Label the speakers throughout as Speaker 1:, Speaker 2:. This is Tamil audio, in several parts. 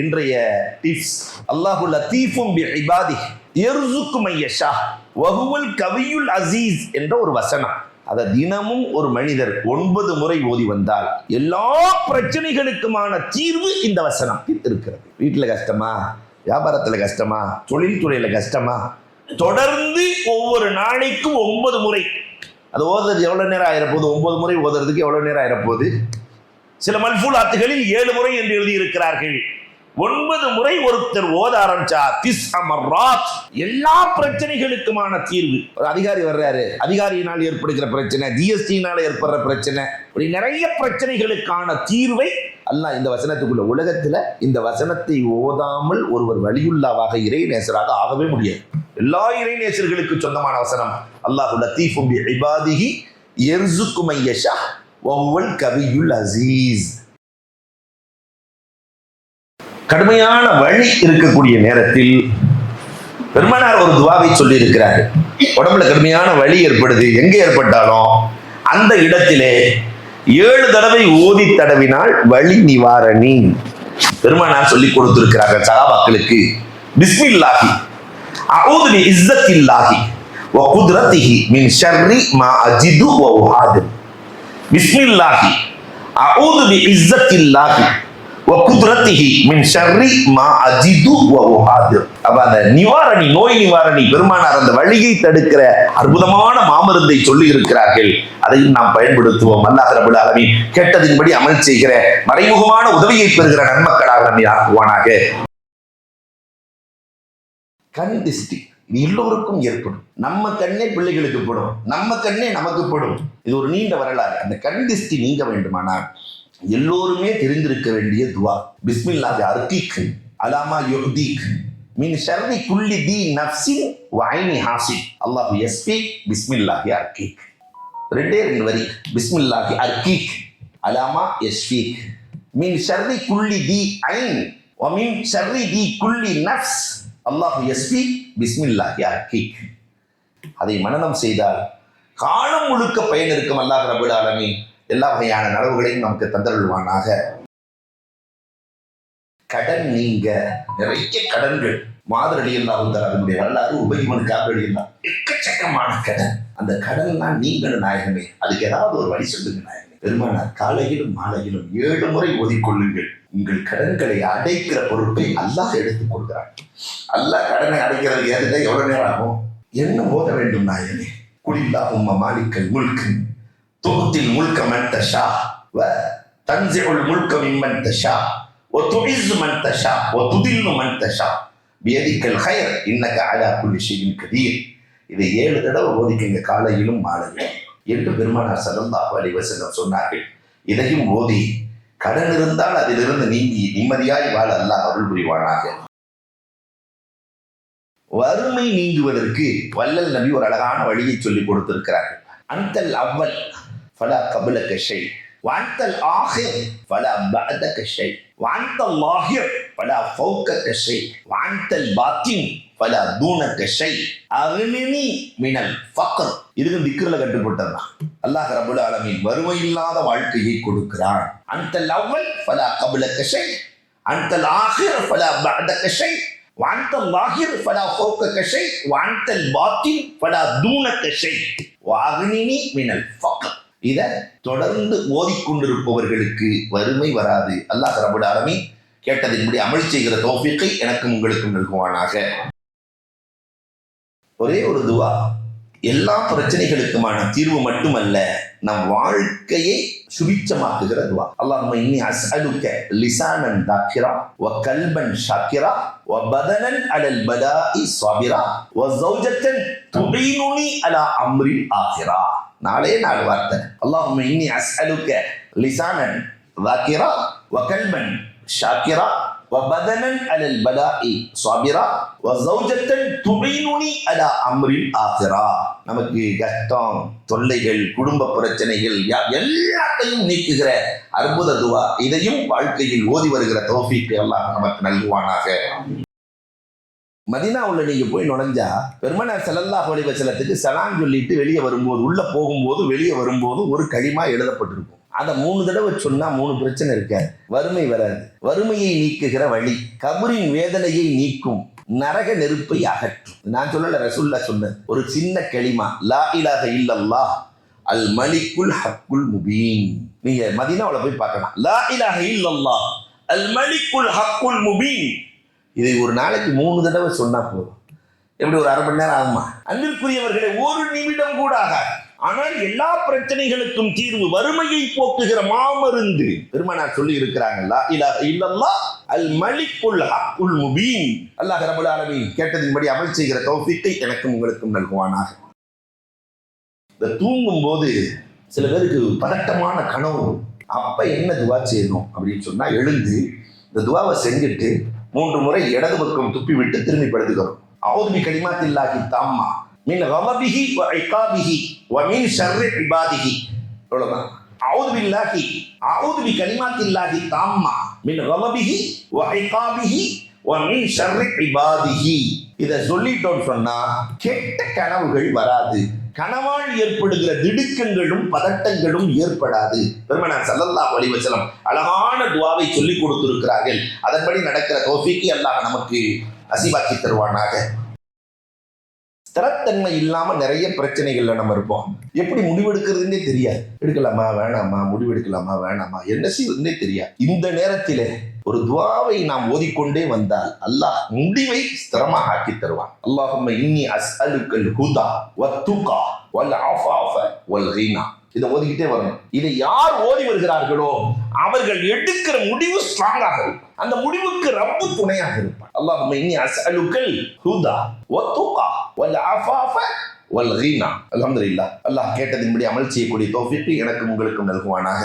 Speaker 1: இன்றைய டிப்ஸ் அல்லாஹு லத்தீஃபும் பி இபாதி எர்சுக்கு மையஷா வகுவல் கவியுல் அசீஸ் என்ற ஒரு வசனம். அதை தினமும் ஒரு மனிதர் ஒன்பது முறை ஓதி வந்தால் எல்லா பிரச்சனைகளுக்குமான தீர்வு இந்த வசனம் இருக்கிறது. வீட்டில் கஷ்டமா? வியாபாரத்தில் கஷ்டமா? தொழில்துறையில் கஷ்டமா? தொடர்ந்து ஒவ்வொரு நாளைக்கும் ஒன்பது முறை. அது ஓதுறது எவ்வளோ நேரம் ஆயிரப்போகுது? ஒன்பது முறை ஓதுறதுக்கு எவ்வளோ நேரம் ஆயிரப்போகுது? சில மல்பூலாத்துகளில் ஏழு முறை என்று எழுதியிருக்கிறார்கள். ஒன்பது முறை ஒருத்தர் ஓத ஆரம்பிச்சா திஸ் அமர்ராத் எல்லா பிரச்சனைகளுக்குமான தீர்வு. ஒரு அதிகாரி வர்றாரு. அதிகாரியினால் ஏற்படுகிற பிரச்சனை ஜிஎஸ்டியினால் ஏற்படுற பிரச்சனை இப்படி நிறைய பிரச்சனைகளுக்கான தீர்வை அல்லாஹ் இந்த வசனத்துக்குள்ள உலகத்துல இந்த வசனத்தை ஓதாமல் ஒருவர் வழியுள்ளாவாக இறைநேசராக ஆகவே முடியாது. எல்லா இறைநேசர்களுக்கு சொந்தமான வசனம். அல்லாஹ் லத்தீஃபும் பி இபாதிஹி எர்சுக்குமையஷா மையஷா கவியுல் அசீஸ். கடுமையான வழி இருக்கக்கூடிய நேரத்தில் பெருமானார் ஒரு துவாவை சொல்லி இருக்கிறார் உடம்புல கடுமையான வழி ஏற்படுது. எங்க ஏற்பட்டாலும் அந்த இடத்திலே ஏழு தடவை ஓதி தடவினால் வழி நிவாரணி. பெருமானார் சொல்லி கொடுத்திருக்கிறார்கள் சகாபாக்களுக்கு. பிஸ்மில்லாஹி. அஊது பி இஸ்ஸத்தில்லாஹி. வ குத்ரத்திஹி மின் ஷர்ரி மா அஜிது வ உஹாது. பிஸ்மில்லாஹி. அஊது பி இஸ்ஸத்தில்லாஹி. வகுத்ரத்திஹி மின் ஷர்ரி மா அஜிது வ அப்ப அந்த நிவாரணி நோய் நிவாரணி பெருமானார் அந்த வழியை தடுக்கிற அற்புதமான மாமருந்தை சொல்லி இருக்கிறார்கள். அதையும் நாம் பயன்படுத்துவோம். அல்லாஹ் ரபுல் ஆலமீன் கேட்டதின்படி அமல் செய்கிற மறைமுகமான உதவியை பெறுகிற நன்மக்களாக நம்மை ஆக்குவானாக. கண் திஷ்டி. இது எல்லோருக்கும் ஏற்படும். நம்ம கண்ணே பிள்ளைகளுக்கு படும். நம்ம கண்ணே நமக்கு படும். இது ஒரு நீண்ட வரலாறு. அந்த கண் திஷ்டி நீங்க வேண்டுமானால் எல்லோருமே தெரிந்திருக்க வேண்டிய துவா. பிஸ்மில்லாஹி அர்த்திக் அலாமா யுஹ்தீக் மின் ஷர்ரி குல்லி தி நஃப்சின் வஐனி ஹாசின் அல்லாஹ் யஸ்பீக் பிஸ்மில்லாஹி அர்க்கீக் ரெண்டே ரெண்டு வரி. பிஸ்மில்லாஹி அர்க்கீக் அலாமா யஸ்பீக் மின் ஷர்ரி குல்லி தி ஐன் வமின் ஷர்ரி தி குல்லி நஃப்ஸ். அல்லாஹ் யஸ்பீக் பிஸ்மில்லாஹி அர்க்கீக் அதை மனனம் செய்தால் காலம் முழுக்க பயன் இருக்கும் அல்லாஹ் ரபுல் ஆலமீன். எல்லா வகையான நலவுகளையும் நமக்கு தந்தருள்வானாக. கடன் நீங்க. நிறைய கடன்கள். மாதர் அடியெல்லாம் அதனுடைய வரலாறு உபயமனுக்காக எல்லாம் எக்கச்சக்கமான கடன். அந்த கடன்லாம் நீங்கள் நாயகமே அதுக்கு ஏதாவது ஒரு வழி சொல்லுங்க நாயகமே. பெருமானார் காலையிலும் மாலையிலும் ஏழு முறை ஒதுக்கொள்ளுங்கள் உங்கள் கடன்களை அடைக்கிற பொருட்களை அல்லாஹ் எடுத்துக் கொள்கிறான் அல்லாஹ் கடனை அடைக்கிறது ஏறிட்ட எவ்வளவு நேரம் ஆகும்? என்ன ஓத வேண்டும் நாயகமே? குலில்லா உம்ம மாலிக்கல் துக்தில் முல்க மன் தஷா வ தன்சிஉல் முல்க மிம்மன் தஷா வ துஇஸ் மன் தஷா வ துதில்லு மன் தஷா பியதிக்கல் ஹயர் இன்னக அலா குல்லி ஷையின் இதை ஏழு தடவை ஓதிக்குங்க காலையிலும் மாலையிலும். என்று பெருமானார் சல்லல்லாஹு அலைஹி வஸல்லம் சொன்னார்கள். இதையும் ஓதி கடன் இருந்தால் அதிலிருந்து நீங்கி நிம்மதியாய் வாழ அல்லாஹ் அருள் புரிவானாக. வறுமை நீங்குவதற்கு வல்லல் நபி ஒரு அழகான வழியை சொல்லிக் கொடுத்திருக்கிறார்கள். அந்தல் அவ்வல் فلا قبلك شيء وأنت الآخر فلا بعدك شيء وأنت الظاهر فلا فوقك شيء وأنت الباطن فلا دونك شيء أغنني من الفقر இதுக்கு திக்ரில் கட்டுப்பட்டதுதான் அல்லாஹ் ரபுல் ஆலமீன் வறுமை இல்லாத வாழ்க்கையை கொடுக்கிறான் அந்த லவ்வல் ஃபலா கபுலக்க ஷை அந்த ஆஹிர் ஃபலா பஅதக ஷை وأنت الظاهر فلا فوقك شيء وأنت الباطن فلا دونك شيء وأغنني من الفقر இதை தொடர்ந்து ஓதிக்கொண்டிருப்பவர்களுக்கு வறுமை வராது. அல்லாஹ் ரபுல் ஆலமீன் கேட்டதின்படி அமல் செய்கிற தோஃபிக்கை எனக்கும் உங்களுக்கும் நல்குவானாக. ஒரே ஒரு துவா எல்லா பிரச்சனைகளுக்குமான தீர்வு மட்டுமல்ல நம் வாழ்க்கையை சுபிச்சமாக்குகிற துவா. அல்லாஹ் இன்னி அஸ்அலுக்க லிசானன் தாக்கிரா வ கல்பன் ஷாக்கிரா வ பதனன் அலல் பதாஇ சாபிரா வ ஜௌஜத்தன் துபீனுனி அலா அம்ரி ஆகிரா. நாளே நாலு வார்த்தை அல்லாஹும் இன்னி அஸ்அலுக்க லிசானன் தாக்கிரா வ கல்பன் ஷாக்கிரா وبدنا على البلاء صابرا وزوجة تعينني على امر الاخره நமக்கு கஷ்டம் தொல்லைகள் குடும்ப பிரச்சனைகள் யா- எல்லாத்தையும் நீக்குகிற அற்புத துவா இதையும் வாழ்க்கையில் ஓதி வருகிற தௌஃபீக்கு எல்லாம் நமக்கு நல்குவானாக மதினாவுல நீங்க போய் நுழைஞ்சா பெருமனார் ஸல்லல்லாஹு அலைஹி வஸல்லத்துக்கு சலாம் சொல்லிட்டு வெளியே வரும்போது உள்ள போகும்போது வெளியே வரும்போது ஒரு களிமா எழுதப்பட்டிருக்கும். அதை மூணு தடவை சொன்னா மூணு பிரச்சனை இருக்காது. வறுமை வராது. வறுமையை நீக்குகிற வழி கபரின் வேதனையை நீக்கும் நரக நெருப்பை அகற்றும். நான் சொல்லல ரசுல்லா சொன்னேன் ஒரு சின்ன களிமா லா இலாக இல்லல்லா அல் மலிக்குல் ஹக்குல் முபீன். நீங்க மதினாவில் போய் பார்க்கலாம். லா இலாக இல்லல்லா அல் மலிக்குல் ஹக்குல் முபீன். இதை ஒரு நாளைக்கு மூணு தடவை சொன்னா போதும். எப்படி ஒரு அரை மணி நேரம் ஆகுமா? அன்பிற்குரியவர்களை ஒரு நிமிடம் கூட ஆகாது. ஆனால் எல்லா பிரச்சனைகளுக்கும் தீர்வு வறுமையை போக்குகிற மாமருந்து. பெருமானார் சொல்லி இருக்கிறாங்கல்ல இல்ல இல்லல்லா அல் மலிக்குல் ஹக்குல் முபீன். அல்லாஹ் ரபுல் ஆலமீன் கேட்டதின்படி அமல் செய்கிற தௌஃபிக்கை எனக்கும் உங்களுக்கும் நல்குவானாக. இந்த தூங்கும் போது சில பேருக்கு பதட்டமான கனவு அப்ப என்ன துவா செய்யணும் அப்படின்னு சொன்னா எழுந்து இந்த துவாவை செஞ்சுட்டு மூன்று முறை இடது பக்கம் துப்பி விட்டு திரும்பி படுத்துக்கிறோம் அவுதுபி கலிமாத்தில்லாஹி தாம்மா மின் கவபிஹி வ ஐகாபிஹி வ மின் ஷர்ரி இபாதிஹி. இவ்வளவுதான் அவுது பில்லாஹி அவுது பி கலிமாத்தில்லாஹி தாம்மா மின் கவபிஹி வ இகாபிஹி வ மின் ஷர்ரி இபாதிஹி. இதை சொல்லிட்டோம்னு சொன்னா கெட்ட கனவுகள் வராது. கணவாள் ஏற்படுகிற திடுக்கங்களும் பதட்டங்களும் ஏற்படாது. பெருமனார் சல்லல்லா அலைஹி அழகான துவாவை சொல்லி கொடுத்திருக்கிறார்கள். அதன்படி நடக்கிற தோஃபிக்கு அல்லாஹ் நமக்கு அசிவாக்கி தருவானாக. ஸ்திரத்தன்மை இல்லாம நிறைய பிரச்சனைகள்ல நம்ம இருப்போம். எப்படி முடிவெடுக்கிறதுனே தெரியாது. எடுக்கலாமா வேணாமா முடிவெடுக்கலாமா வேணாமா என்ன செய்யறதுன்னே தெரியாது. இந்த நேரத்திலே ஒரு துவாவை நாம் ஓதிக்கொண்டே வந்தால் அல்லாஹ் முடிவை ஸ்திரமாக ஆக்கி தருவான். அல்லாஹும் இன்னி அஸ் அலுக்கல் ஹுதா வத்துகா வல் ஆஃபாஃப வல் ரீனா இதை ஓதிக்கிட்டே வரணும். இதை யார் ஓதி வருகிறார்களோ அவர்கள் எடுக்கிற முடிவு ஸ்ட்ராங்காக இருக்கும். அந்த முடிவுக்கு ரப்பு துணையாக இருப்பான். அல்லாஹும்ம இன்னி அஸ்அலுக்கல் ஹுதா வத்துகா வல் ஆஃபாஃப வல் ரீனா அலமதுல்லா அல்லாஹ் கேட்டதின்படி அமல் செய்யக்கூடிய தோஃபிக்கு எனக்கும் உங்களுக்கும் நல்குவானாக.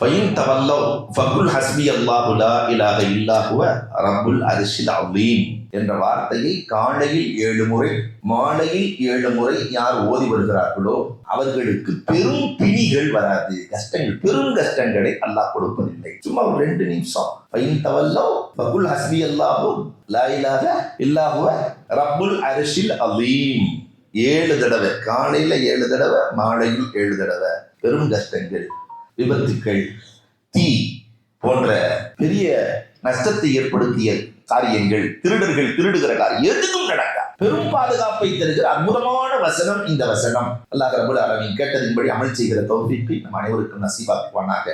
Speaker 1: ஃபைன் தவல்லோ ஃபகுல் ஹஸ்பி அல்லாஹு லா இலாஹ இல்லாஹுவ ரப்புல் அரிஷில் அலீம் என்ற வார்த்தையை காலையில் ஏழு முறை மாலையில் ஏழு முறை யார் ஓதி வருகிறார்களோ அவர்களுக்கு பெரும் பிணிகள் வராது. கஷ்டங்கள் பெரும் கஷ்டங்களை அல்லாஹ் கொடுப்பதில்லை. சும்மா ஒரு ரெண்டு நிமிஷம். ஃபைன் தவல்லோ ஃபகுல் ஹஸ்பி அல்லாஹு லா இலாஹ இல்லாஹுவ ரப்புல் அரிஷில் அலீம் ஏழு தடவை காலையில ஏழு தடவை மாலையில் ஏழு தடவை. பெரும் கஷ்டங்கள். விபத்துக்கள் தீ போன்ற பெரிய நஷ்டத்தை ஏற்படுத்திய காரியங்கள் திருடர்கள் திருடுகிற காரியம் எதுவும் நடக்க? பெரும் பாதுகாப்பை தருகிற அற்புதமான வசனம் இந்த வசனம். அல்லாஹ் ரபுல் அரவின் கேட்டதின்படி அமல் செய்கிற தௌஃபீக்கை நம் அனைவருக்கும் நசீபாக்குவானாக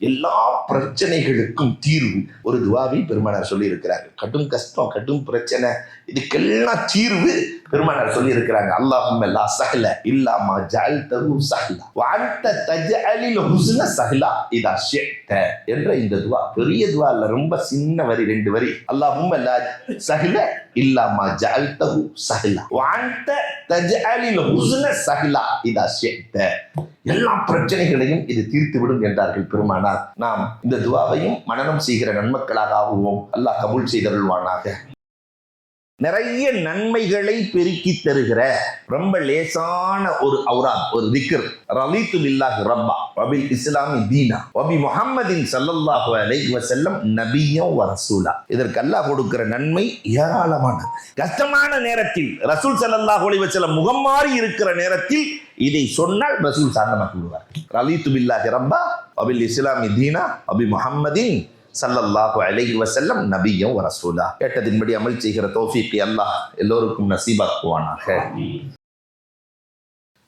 Speaker 1: எல்லா பிரச்சனைகளுக்கும் தீர்வு ஒரு துவாவை பெருமானார் சொல்லி இருக்கிறார்கள் கடும் கஷ்டம் கடும் பிரச்சனை இதுக்கெல்லாம் தீர்வு பெருமானார் சொல்லி இருக்கிறாங்க அல்லாஹும் எல்லா சஹல இல்லாமா ஜால் தகு சஹலா. வான்ட தஜஅலில் ஹுஸ்ன சஹலா இதா ஷிட்ட என்ற இந்த துவா பெரிய துவா இல்ல ரொம்ப சின்ன வரி ரெண்டு வரி. அல்லாஹும் எல்லா சஹல இல்லாமா ஜால் தகு சஹலா வான்ட தஜஅலில் ஹுஸ்ன சஹலா இதா ஷிட்ட எல்லா பிரச்சனைகளையும் இது தீர்த்து விடும் என்றார்கள் பெருமானார். நாம் இந்த துவாவையும் மனனம் செய்கிற நன்மக்களாக ஆகுவோம். அல்லாஹ் கபூல் செய்தருள்வானாக. நிறைய நன்மைகளை பெருக்கி தருகிற ரொம்ப லேசான ஒரு அவுராத் ஒரு திக்ர். ரலீத்து பில்லாஹி ரப்பா வபில் இஸ்லாமி தீனா. வபி முகம்மதின் சல்லல்லாஹு அலைஹி வஸல்லம் நபியும் வ ரசூலா. இதற்கு அல்லாஹ் கொடுக்கிற நன்மை ஏராளமானது. கஷ்டமான நேரத்தில் ரசூல் சல்லல்லாஹு அலைஹி வஸல்லம் முகம் மாறி இருக்கிற நேரத்தில் இதை சொன்னால் ரசூல் சாந்தமாக்கி விடுவார் ரலீத்து பில்லாஹி ரப்பா வபில் இஸ்லாமி தீனா வபி முகம்மதின் சல்லல்லாஹு அலைஹி வசல்லம் நபியும் ரசூலா. கேட்டதின்படி அமல் செய்கிற தோஃபிக்கு அல்லாஹ் எல்லோருக்கும் நசீபாக்குவானாக.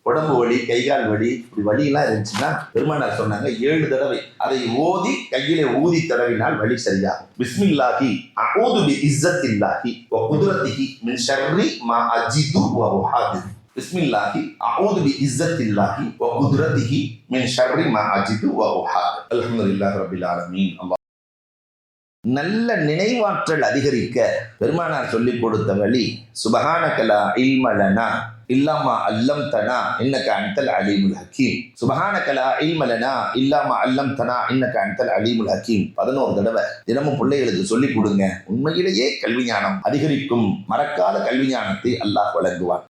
Speaker 1: உடம்பு வலி கைகால் வலி இப்படி வலியெல்லாம் இருந்துச்சுன்னா பெருமானார் சொன்னாங்க ஏழு தடவை. அதை ஓதி கையிலே ஊதி தடவினால் வலி சரியாகும். பிஸ்மில்லாஹி அகோது பி இஸ்ஸத்தில்லாஹி வ குதுரத்திஹி மின் ஷர்ரி மா அஜிது வ உஹாதிரு பிஸ்மில்லாஹி அகோது பி இஸ்ஸத்தில்லாஹி வ குதுரத்திஹி மின் ஷர்ரி மா அஜிது வ உஹாதிரு அல்ஹம்துலில்லாஹி ரப்பில் ஆலமீன். அல்லாஹ் நல்ல நினைவாற்றல் அதிகரிக்க பெருமானார் சொல்லிக் கொடுத்த வழி சுபஹானகலா இல்மலனா இல்லாமா அல்லம் தனா இன்னக்க அன்தல் அலீமுல் ஹக்கீம். சுபஹானகலா இல்மலனா இல்லாமா அல்லம் தனா இன்னக்க அன்தல் அலீமுல் ஹக்கீம். பதினோரு தடவை தினமும் பிள்ளைகளுக்கு சொல்லிக் கொடுங்க. உண்மையிலேயே கல்வி ஞானம் அதிகரிக்கும் மறக்காத கல்வி ஞானத்தை அல்லாஹ் வழங்குவான்.